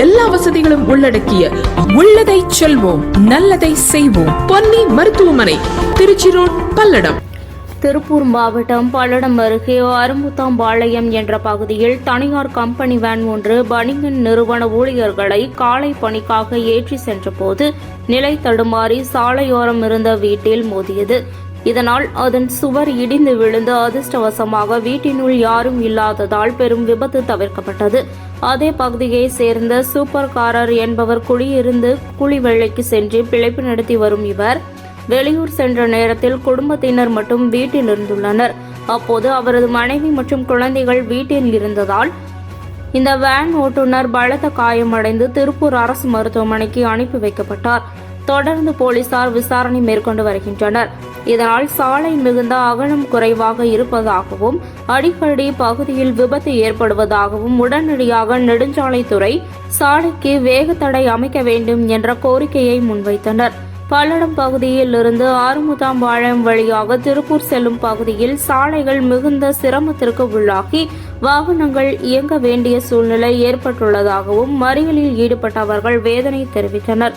எல்லா வசதிகளும் உள்ளடக்கிய உள்ளதை செல்வோம் நல்லதை செய்வோம். பொன்னி மருத்துவமனை திருச்சி ரோட் பல்லடம். திருப்பூர் மாவட்டம் பல்லடம் அருகே அருமுத்தாம்பாளையம் என்ற பகுதியில் தனியார் கம்பெனி வேன் ஒன்று பனிங்கன் நிறுவன ஊழியர்களை காலை பணிக்காக ஏற்றி சென்றபோது நிலை தடுமாறி சாலையோரம் இருந்த வீட்டில் மோதியது. இதனால் அதன் சுவர் இடிந்து விழுந்து அதிர்ஷ்டவசமாக வீட்டினுள் யாரும் இல்லாததால் பெரும் விபத்து தவிர்க்கப்பட்டது. அதே பகுதியை சேர்ந்த சூப்பர் காரர் என்பவர் குடியிருந்து குழி வெள்ளைக்கு சென்று பிழைப்பு நடத்தி வரும் இவர். வெளியூர் சென்ற நேரத்தில் குடும்பத்தினர் மட்டும் வீட்டில் இருந்துள்ளனர் அப்போது அவரது மனைவி மற்றும் குழந்தைகள் வீட்டில் இருந்ததால் இந்த வேன் ஓட்டுநர் பலத்த காயமடைந்து திருப்பூர் அரசு மருத்துவமனைக்கு அனுப்பி வைக்கப்பட்டார். தொடர்ந்து போலீசார் விசாரணை மேற்கொண்டு வருகின்றனர். இதனால் சாலை மிகுந்த அகலம் குறைவாக இருப்பதாகவும் அடிக்கடி பகுதியில் விபத்து ஏற்படுவதாகவும் உடனடியாக நெடுஞ்சாலைத்துறை சாலைக்கு வேகத்தடை அமைக்க வேண்டும் என்ற கோரிக்கையை முன்வைத்தனர். பல்லடம் பகுதியில் இருந்து ஆறுமுதாம்பாளையம் வழியாக திருப்பூர் செல்லும் பகுதியில் சாலைகள் மிகுந்த சிரமத்திற்கு உள்ளாகி வாகனங்கள் இயங்க வேண்டிய சூழ்நிலை ஏற்பட்டுள்ளதாகவும் மறியலில் ஈடுபட்டவர்கள் வேதனை தெரிவித்தனர்.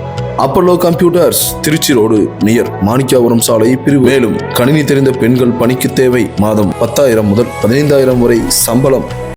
Apollo computers Tiruchi road near Manikkapuram சாலை பிரிவு. மேலும் கணினி தெரிந்த பெண்கள் பணிக்கு தேவை. மாதம் பத்தாயிரம் முதல் பதினைந்தாயிரம் வரை சம்பளம்.